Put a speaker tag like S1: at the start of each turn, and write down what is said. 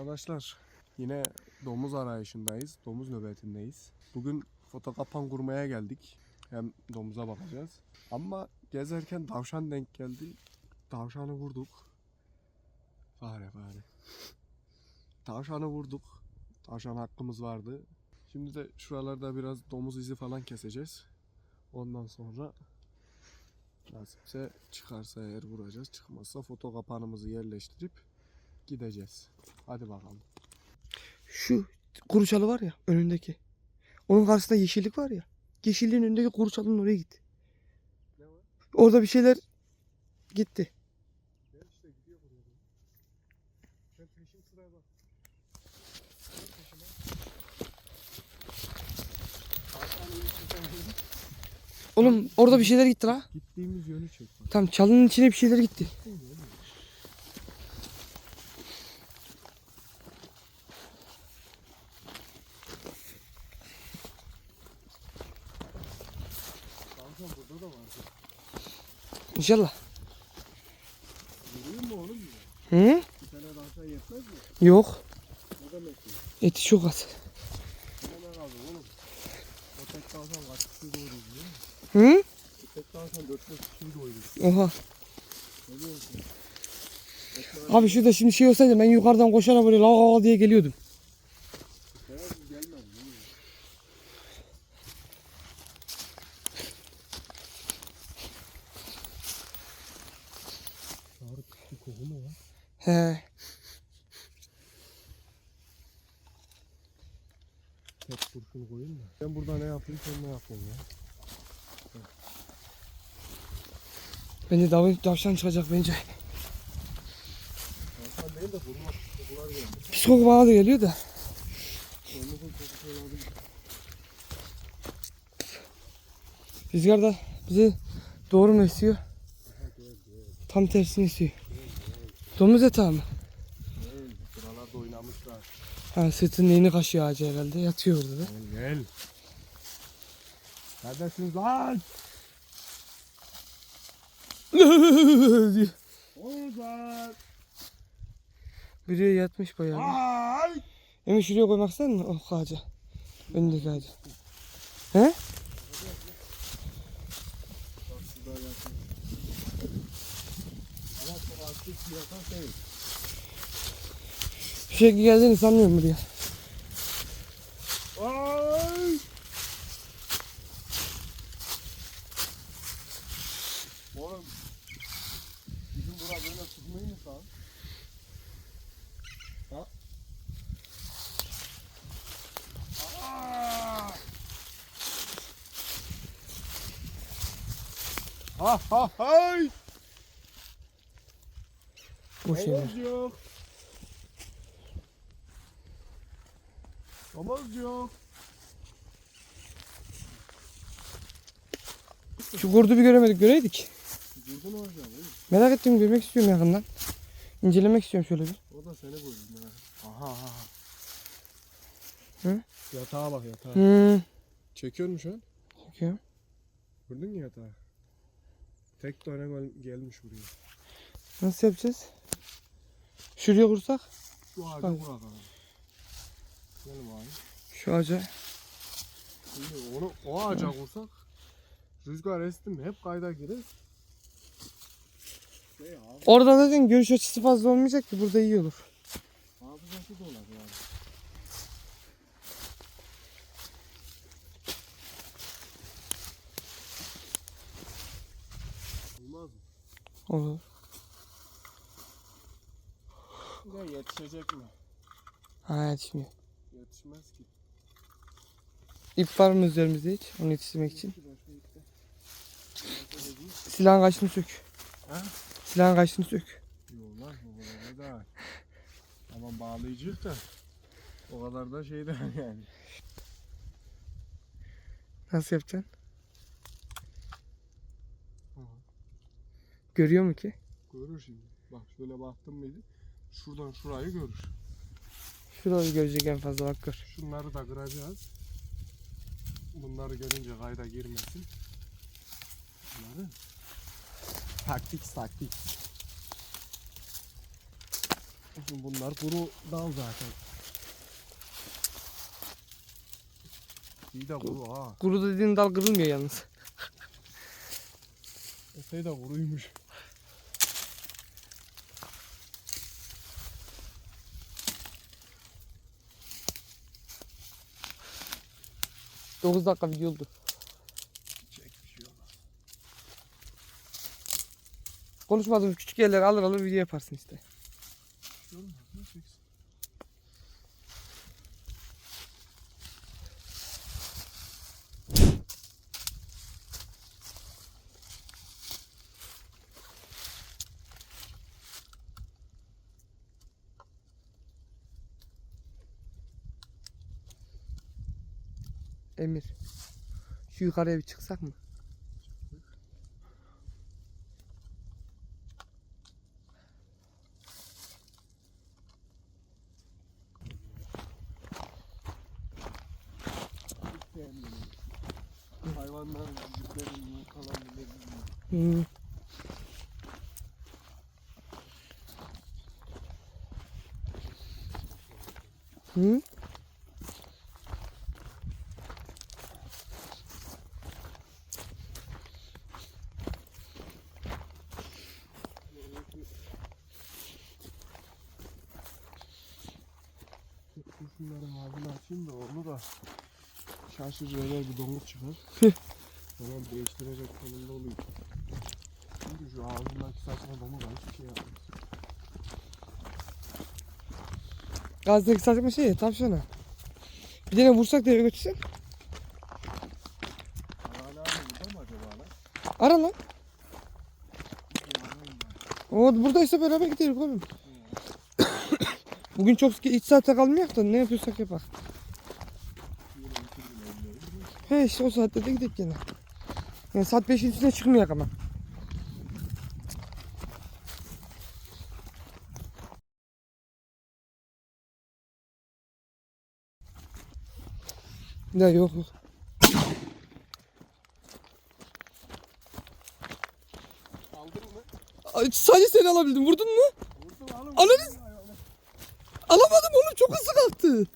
S1: Arkadaşlar yine domuz arayışındayız. Domuz nöbetindeyiz. Bugün foto kapan kurmaya geldik. Hem domuza bakacağız. Ama gezerken tavşan denk geldi. Tavşanı vurduk. Fare fare. Tavşanı vurduk. Tavşan hakkımız vardı. Şimdi de şuralarda biraz domuz izi falan keseceğiz. Ondan sonra nasipse çıkarsa eğer vuracağız. Çıkmazsa foto kapağımızı yerleştirip gideceğiz. Hadi bakalım.
S2: Şu kuru çalı var ya önündeki. Onun karşısında yeşillik var ya. Yeşilliğin önündeki kuru çalının oraya git.
S1: Ne var?
S2: Orada bir şeyler gitti. Oğlum orada bir şeyler gitti la.
S1: Gittiğimiz yönü çek bak.
S2: Tam çalının içine bir şeyler gitti.
S1: Tavşan burada da var.
S2: İnşallah.
S1: Yürüyor mu oğlum?
S2: Hı?
S1: Bir tane tavşan yetmez mi?
S2: Yok.
S1: Ne demek ki?
S2: Eti çok az.
S1: Ne abi oğlum? O tek tavşan kaç kişiyi doyurur biliyor musun?
S2: Hı?
S1: O tek tavşan 4-5 kişiyi doyurur.
S2: Oha.
S1: Ne diyorsun?
S2: Abi şurada şimdi şey olsaydı ben yukarıdan koşarak böyle la la diye geliyordum.
S1: beyaz gelmez. değil mi? Çağrı bir koku mu var?
S2: He.
S1: Tek kurşun koyayım da. Ben burada ne yapayım sen ne yapıyorsun ya?
S2: Bence davul tavşan çıkacak bence.
S1: Tavşan değil de vurma kokular geldi.
S2: Pis koku bana da geliyor da. Rüzgar da bizi doğru mu esiyor? Tam tersini esiyor. Domuz eti mi?
S1: Evet, buralarda oynamışlar.
S2: Ha sırtının neyini kaşıyor ağacı herhalde. Yatıyor orada da.
S1: Gel gel. Neredesiniz lan? Ozan.
S2: Biri yatmış bayağı.
S1: Ay.
S2: Emin şuraya koymak ister misin? Oh ağaca. Önündeki ağaca. He?
S1: Bak şurada yatıyor. Ama çok aktif bir
S2: şey geldiğini sanmıyorum buraya.
S1: Ay. Oğlum. Bizim bura böyle sıkmayı mı lan? Ha? Aa! Ha ha hay!
S2: Bu şeyler.
S1: Domuzcuk. Domuzcuk.
S2: Şu kurdu bir göremedik. Göreydik.
S1: Durdun hocam oğlum.
S2: Merak ettim görmek istiyorum yakından. İncelemek istiyorum şöyle bir.
S1: O da seni koydu merak. Aha aha.
S2: Hı?
S1: Yatağa bak yatağa.
S2: Hmm.
S1: Çekiyor mu şu an?
S2: Bakıyorum.
S1: Gördün mü yatağı? Tek tane gel- gelmiş buraya.
S2: Nasıl yapacağız? Şuraya kursak.
S1: Şu ağacı
S2: Bak.
S1: Gel abi.
S2: Şu ağaca.
S1: Şimdi onu o ağaca kursak rüzgar esti mi hep kayda girer. Şey abi
S2: Oradan zaten görüş açısı fazla olmayacak ki burada iyi olur.
S1: hafızası da olur yani. Olmaz mı?
S2: Olur.
S1: Ne yetişecek mi?
S2: Ha yetişmiyor.
S1: Yetişmez ki.
S2: İp var mı üzerimizde hiç? Onu yetiştirmek için. Silahın kaçını sök.
S1: Ha?
S2: Silahın kaçını sök.
S1: Yok lan o kadar da. Ama bağlayıcı da. O kadar da şey de yani.
S2: Nasıl yapacaksın? Görüyor mu ki?
S1: Görür şimdi. Bak şöyle baktım mıydı? Şuradan şurayı görür.
S2: Şurayı görecek en fazla bak gör.
S1: Şunları da kıracağız. Bunları görünce kayda girmesin. Bunları taktik taktik. Bunlar kuru dal zaten. İyi de kuru ha.
S2: Kuru dediğin dal kırılmıyor yalnız.
S1: Epey de kuruymuş.
S2: Dokuz dakika video oldu. Konuşmadığımız küçük yerleri alır alır video yaparsın işte.
S1: Şey. Ne çeksin?
S2: Emir. Şu yukarıya bir çıksak mı?
S1: Hayvanlar yüzlerin yumurtalarını
S2: Hı. Hı?
S1: Şunların ağzını açayım da onu da şaşır böyle bir domuz çıkar. Hemen değiştirecek konumda olayım. Çünkü şu ağzındaki saçma domuz var hiçbir şey yapmaz.
S2: Gazdaki saçma şey tavşana. Bir tane vursak da eve götürsek.
S1: Hala burada mı acaba lan?
S2: Ara lan. O buradaysa beraber gidelim oğlum. Bugün çok iç saate kalmayak da ne yapıyorsak yapak. He işte o saatte de gidelim gene. Yani saat 5'in üstüne çıkmayak ama. Ya yok yok.
S1: Aldın mı?
S2: Sadece seni alabildim. Vurdun mu? Alamadım oğlum. Çok hızlı kalktı.